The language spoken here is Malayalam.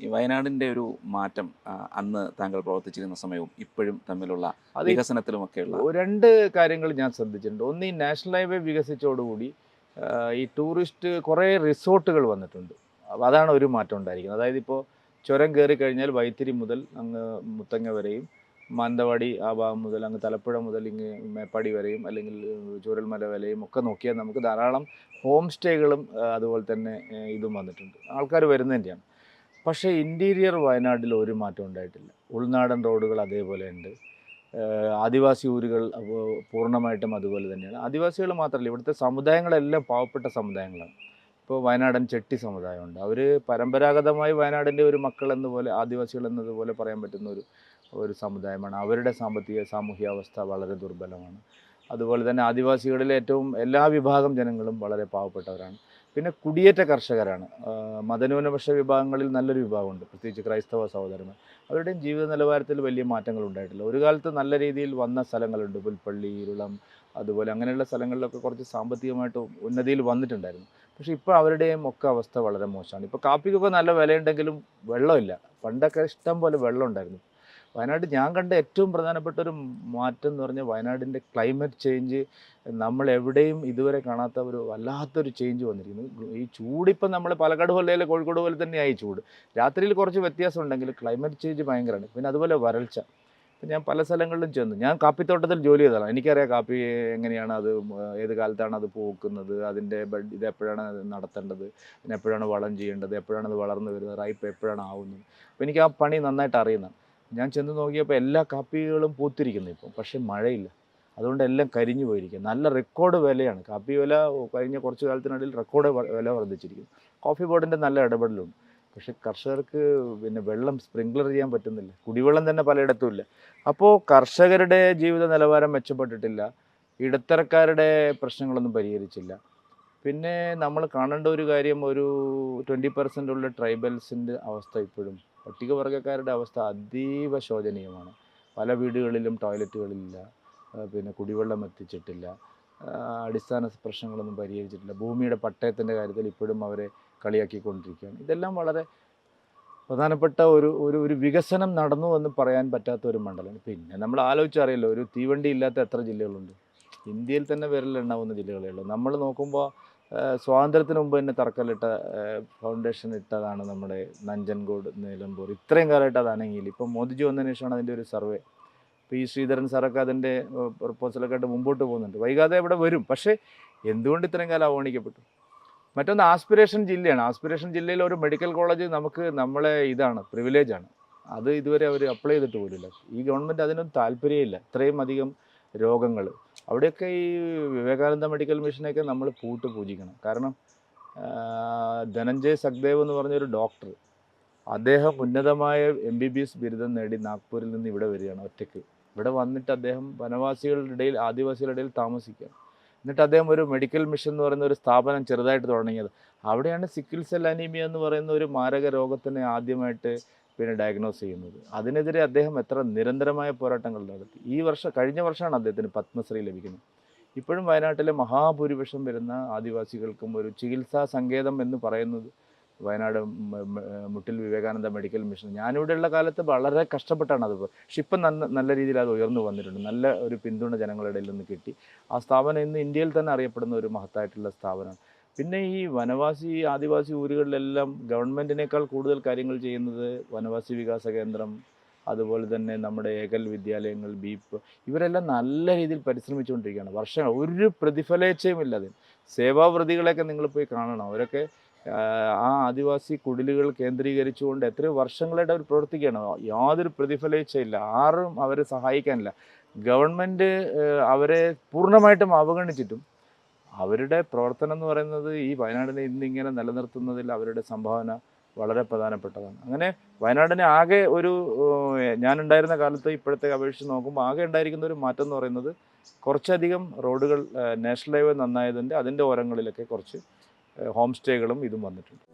ഈ വയനാടിന്റെ ഒരു മാറ്റം അന്ന് താങ്കൾ പ്രവർത്തിച്ചിരുന്ന സമയവും ഇപ്പോഴും തമ്മിലുള്ള വികസനത്തിലുമൊക്കെയുള്ള രണ്ട് കാര്യങ്ങൾ ഞാൻ ശ്രദ്ധിച്ചിട്ടുണ്ട്. ഒന്ന് ഈ നാഷണൽ ഹൈവേ വികസിച്ചതോടുകൂടി ഈ ടൂറിസ്റ്റ് കുറേ റിസോർട്ടുകൾ വന്നിട്ടുണ്ട്. അതാണ് ഒരു മാറ്റം ഉണ്ടായിരിക്കുന്നത്. അതായത് ഇപ്പോൾ ചുരം കയറി കഴിഞ്ഞാൽ വൈത്തിരി മുതൽ അങ്ങ് മുത്തങ്ങ വരെയും മാനന്തവാടി ആ ഭാഗം മുതൽ അങ്ങ് തലപ്പുഴ മുതൽ ഇങ്ങ് മേപ്പാടി വരെയും അല്ലെങ്കിൽ ചൂരൽമല വരെയും ഒക്കെ നോക്കിയാൽ നമുക്ക് ധാരാളം ഹോം സ്റ്റേകളും അതുപോലെ തന്നെ ഇതും വന്നിട്ടുണ്ട്. ആൾക്കാർ വരുന്നതിന്റെയാണ്. പക്ഷേ ഇന്റീരിയർ വയനാട്ടിൽ ഒരു മാറ്റം ഉണ്ടായിട്ടില്ല. ഉൾനാടൻ റോഡുകൾ അതേപോലെ ഉണ്ട് ആദിവാസി ഊരുകൾ പൂർണമായിട്ടും അതുപോലെ തന്നെയാണ്. ആദിവാസികൾ മാത്രമല്ല ഇവിടുത്തെ സമുദായങ്ങളെല്ലാം പാവപ്പെട്ട സമുദായങ്ങളാണ്. ഇപ്പോൾ വയനാടൻ ചെട്ടി സമുദായമുണ്ട്. അവർ പരമ്പരാഗതമായി വയനാടിന്റെ ഒരു മക്കൾ എന്നപോലെ ആദിവാസികൾ എന്നതുപോലെ പറയാൻ പറ്റുന്ന ഒരു ഒരു സമുദായമാണ്. അവരുടെ സാമ്പത്തിക സാമൂഹ്യ അവസ്ഥ വളരെ ദുർബലമാണ്. അതുപോലെ തന്നെ ആദിവാസികളിൽ ഏറ്റവും എല്ലാ വിഭാഗം ജനങ്ങളും വളരെ പാവപ്പെട്ടവരാണ്. പിന്നെ കുടിയേറ്റ കർഷകരാണ്. മതന്യൂനപക്ഷ വിഭാഗങ്ങളിൽ നല്ലൊരു വിഭാഗമുണ്ട്. പ്രത്യേകിച്ച് ക്രൈസ്തവ സഹോദരന്മാർ. അവരുടെയും ജീവിത നിലവാരത്തിൽ വലിയ മാറ്റങ്ങൾ ഉണ്ടായിട്ടില്ല. ഒരു കാലത്ത് നല്ല രീതിയിൽ വന്ന സ്ഥലങ്ങളുണ്ട്. പുൽപ്പള്ളി ഇരുളം അതുപോലെ അങ്ങനെയുള്ള സ്ഥലങ്ങളിലൊക്കെ കുറച്ച് സാമ്പത്തികമായിട്ട് ഉന്നതിയിൽ വന്നിട്ടുണ്ടായിരുന്നു. പക്ഷേ ഇപ്പോൾ അവരുടെയും ഒക്കെ അവസ്ഥ വളരെ മോശമാണ്. ഇപ്പോൾ കാപ്പിക്കൊക്കെ നല്ല വിലയുണ്ടെങ്കിലും വെള്ളമില്ല. പണ്ടൊക്കെ ഇഷ്ടം പോലെ വെള്ളം ഉണ്ടായിരുന്നു. വയനാട് ഞാൻ കണ്ട ഏറ്റവും പ്രധാനപ്പെട്ട ഒരു മാറ്റം എന്ന് പറഞ്ഞാൽ വയനാടിന്റെ ക്ലൈമറ്റ് ചേഞ്ച് നമ്മൾ എവിടെയും ഇതുവരെ കാണാത്ത ഒരു വല്ലാത്തൊരു ചേഞ്ച് വന്നിരിക്കുന്നു. ഈ ചൂടിപ്പം നമ്മൾ പാലക്കാട് പോലെ കോഴിക്കോട് പോലെ തന്നെയായി ചൂട്. രാത്രിയിൽ കുറച്ച് വ്യത്യാസം ഉണ്ടെങ്കിൽ ക്ലൈമറ്റ് ചേഞ്ച് ഭയങ്കരമാണ്. പിന്നെ അതുപോലെ വരൾച്ച. ഇപ്പം ഞാൻ പല സ്ഥലങ്ങളിലും ചെന്നു. ഞാൻ കാപ്പിത്തോട്ടത്തിൽ ജോലി ചെയ്തതാണ്. എനിക്കറിയാം കാപ്പി എങ്ങനെയാണ് അത് ഏത് കാലത്താണ് അത് പൂക്കുന്നത് അതിന്റെ ബഡ് ഇത് എപ്പോഴാണ് നടത്തേണ്ടത് പിന്നെ എപ്പോഴാണ് വളം ചെയ്യേണ്ടത് എപ്പോഴാണ് അത് വളർന്നു വരുന്നത് റൈപ്പ് എപ്പോഴാണ് ആവുന്നത്. അപ്പോൾ എനിക്ക് ആ പണി നന്നായിട്ട് അറിയുന്നതാണ്. ഞാൻ ചെന്ന് നോക്കിയപ്പോൾ എല്ലാ കാപ്പികളും പൂത്തിരിക്കുന്നു ഇപ്പം. പക്ഷേ മഴയില്ല. അതുകൊണ്ട് എല്ലാം കരിഞ്ഞു പോയിരിക്കും നല്ല റെക്കോർഡ് വിലയാണ്. കാപ്പി വില കഴിഞ്ഞ കുറച്ച് കാലത്തിനിടയിൽ റെക്കോർഡ് വില വർദ്ധിച്ചിരിക്കുന്നു. കോഫി ബോർഡിന്റെ നല്ല ഇടപെടലുണ്ട്. പക്ഷെ കർഷകർക്ക് പിന്നെ വെള്ളം സ്പ്രിങ്ക്ലർ ചെയ്യാൻ പറ്റുന്നില്ല. കുടിവെള്ളം തന്നെ പലയിടത്തും ഇല്ല അപ്പോൾ കർഷകരുടെ ജീവിത നിലവാരം മെച്ചപ്പെട്ടിട്ടില്ല. ഇടത്തരക്കാരുടെ പ്രശ്നങ്ങളൊന്നും പരിഹരിച്ചില്ല. പിന്നെ നമ്മൾ കാണേണ്ട ഒരു കാര്യം ഒരു ട്വന്റി പെർസെന്റ് ഉള്ള ട്രൈബൽസിന്റെ അവസ്ഥ ഇപ്പോഴും പട്ടികവർഗക്കാരുടെ അവസ്ഥ അതീവ ശോചനീയമാണ്. പല വീടുകളിലും ടോയ്ലറ്റുകളില്ല പിന്നെ കുടിവെള്ളം എത്തിച്ചിട്ടില്ല അടിസ്ഥാന പ്രശ്നങ്ങളൊന്നും പരിഹരിച്ചിട്ടില്ല. ഭൂമിയുടെ പട്ടയത്തിന്റെ കാര്യത്തിൽ ഇപ്പോഴും അവരെ കളിയാക്കിക്കൊണ്ടിരിക്കുകയാണ്. ഇതെല്ലാം വളരെ പ്രധാനപ്പെട്ട ഒരു ഒരു ഒരു വികസനം നടന്നു എന്ന് പറയാൻ പറ്റാത്ത ഒരു മണ്ഡലം പിന്നെ നമ്മൾ ആലോചിച്ചറിയല്ലോ ഒരു തീവണ്ടി ഇല്ലാത്ത എത്ര ജില്ലകളുണ്ട്? ഇന്ത്യയിൽ തന്നെ വിരലെണ്ണാവുന്ന ജില്ലകളേ ഉള്ളൂ. നമ്മൾ നോക്കുമ്പോൾ സ്വാതന്ത്ര്യത്തിന് മുമ്പ് തന്നെ തറക്കല്ലിട്ട ഫൗണ്ടേഷൻ ഇട്ടതാണ് നമ്മുടെ നഞ്ചൻകോട് നിലമ്പൂർ ഇത്രയും കാലമായിട്ട് അത് ഇപ്പം മോദിജി വന്നതിന് ശേഷമാണ് അതിന്റെ ഒരു സർവേ. ഇപ്പോൾ ഈ ശ്രീധരൻ സാറൊക്കെ അതിന്റെ പ്രപ്പോസലൊക്കെ ആയിട്ട് മുമ്പോട്ട് പോകുന്നുണ്ട്. വൈകാതെ ഇവിടെ വരും. പക്ഷേ എന്തുകൊണ്ട് ഇത്രയും കാലം അവഗണിക്കപ്പെട്ടു? മറ്റൊന്ന് ആസ്പിറേഷൻ ജില്ലയാണ്. ആസ്പിറേഷൻ ജില്ലയിൽ ഒരു മെഡിക്കൽ കോളേജ് നമുക്ക് നമ്മളെ ഇതാണ് പ്രിവിലേജാണ് അത് ഇതുവരെ അവർ അപ്ലൈ ചെയ്തിട്ട് പോലില്ല ഈ ഗവൺമെന്റ് അതിനൊന്നും താല്പര്യമില്ല. ഇത്രയും അധികം രോഗങ്ങൾ. അവിടെയൊക്കെ ഈ വിവേകാനന്ദ മെഡിക്കൽ മിഷനെയൊക്കെ നമ്മൾ പൂട്ട് പൂജിക്കണം. കാരണം ധനഞ്ജയ് സഖ്ദേവ് എന്ന് പറഞ്ഞൊരു ഡോക്ടർ അദ്ദേഹം ഉന്നതമായ എം ബി ബി എസ് ബിരുദം നേടി നാഗ്പൂരിൽ നിന്ന് ഇവിടെ വരികയാണ് ഒറ്റയ്ക്ക്. ഇവിടെ വന്നിട്ട് അദ്ദേഹം വനവാസികളുടെ ഇടയിൽ ആദിവാസികളുടെ ഇടയിൽ താമസിക്കുകയാണ്. എന്നിട്ട് അദ്ദേഹം ഒരു മെഡിക്കൽ മിഷൻ എന്ന് പറയുന്ന ഒരു സ്ഥാപനം ചെറുതായിട്ട് തുടങ്ങിയത്. അവിടെയാണ് സിക്കിൾ സെൽ അനീമിയ എന്ന് പറയുന്ന ഒരു മാരക രോഗത്തിനെ ആദ്യമായിട്ട് പിന്നെ ഡയഗ്നോസ് ചെയ്യുന്നത്. അതിനെതിരെ അദ്ദേഹം എത്ര നിരന്തരമായ പോരാട്ടങ്ങൾ നടത്തി. ഈ വർഷം കഴിഞ്ഞ വർഷമാണ് അദ്ദേഹത്തിന് പത്മശ്രീ ലഭിക്കുന്നത്. ഇപ്പോഴും വയനാട്ടിലെ മഹാഭൂരിപക്ഷം വരുന്ന ആദിവാസികൾക്കും ഒരു ചികിത്സാ സങ്കേതം എന്ന് പറയുന്നത് വയനാട് മുട്ടിൽ വിവേകാനന്ദ മെഡിക്കൽ മിഷൻ. ഞാനിവിടെയുള്ള കാലത്ത് വളരെ കഷ്ടപ്പെട്ടാണ് അത് പക്ഷെ ഇപ്പം നല്ല നല്ല രീതിയിൽ അത് ഉയർന്നു വന്നിട്ടുണ്ട്. നല്ല ഒരു പിന്തുണ ജനങ്ങളുടെ ഇടയിൽ നിന്ന് കിട്ടി. ആ സ്ഥാപനം ഇന്ന് ഇന്ത്യയിൽ തന്നെ അറിയപ്പെടുന്ന ഒരു മഹത്തായിട്ടുള്ള സ്ഥാപനമാണ്. പിന്നെ ഈ വനവാസി ആദിവാസി ഊരുകളിലെല്ലാം ഗവൺമെന്റിനേക്കാൾ കൂടുതൽ കാര്യങ്ങൾ ചെയ്യുന്നത് വനവാസി വികാസ കേന്ദ്രം അതുപോലെ തന്നെ നമ്മുടെ ഏകൽ വിദ്യാലയങ്ങൾ ബീപ്പ് ഇവരെല്ലാം നല്ല രീതിയിൽ പരിശ്രമിച്ചുകൊണ്ടിരിക്കുകയാണ്. വർഷങ്ങൾ ഒരു പ്രതിഫലേച്ഛയും ഇല്ലാതെ സേവാവൃതികളെയൊക്കെ നിങ്ങൾ പോയി കാണണം. അവരൊക്കെ ആ, ആ ആദിവാസി കുടിലുകൾ കേന്ദ്രീകരിച്ചുകൊണ്ട് എത്രയോ വർഷങ്ങളായിട്ട് അവർ പ്രവർത്തിക്കുകയാണ്. യാതൊരു പ്രതിഫലേച്ഛയില്ല ആരും അവരെ സഹായിക്കാനില്ല. ഗവൺമെന്റ് അവരെ പൂർണമായിട്ടും അവഗണിച്ചിട്ടും അവരുടെ പ്രവർത്തനം എന്ന് പറയുന്നത് ഈ വയനാടിനെ ഇന്നിങ്ങനെ നിലനിർത്തുന്നതിൽ അവരുടെ സംഭാവന വളരെ പ്രധാനപ്പെട്ടതാണ്. അങ്ങനെ വയനാടിനെ ആകെ ഒരു ഞാനുണ്ടായിരുന്ന കാലത്ത് ഇപ്പോഴത്തെ അപേക്ഷിച്ച് നോക്കുമ്പോൾ ആകെ ഉണ്ടായിരിക്കുന്ന ഒരു മാറ്റം എന്ന് പറയുന്നത് കുറച്ചധികം റോഡുകൾ നാഷണൽ ഹൈവേ നന്നായതിന്റെ അതിന്റെ ഓരങ്ങളിലൊക്കെ കുറച്ച് ഹോം സ്റ്റേകളും ഇതും വന്നിട്ടുണ്ട്.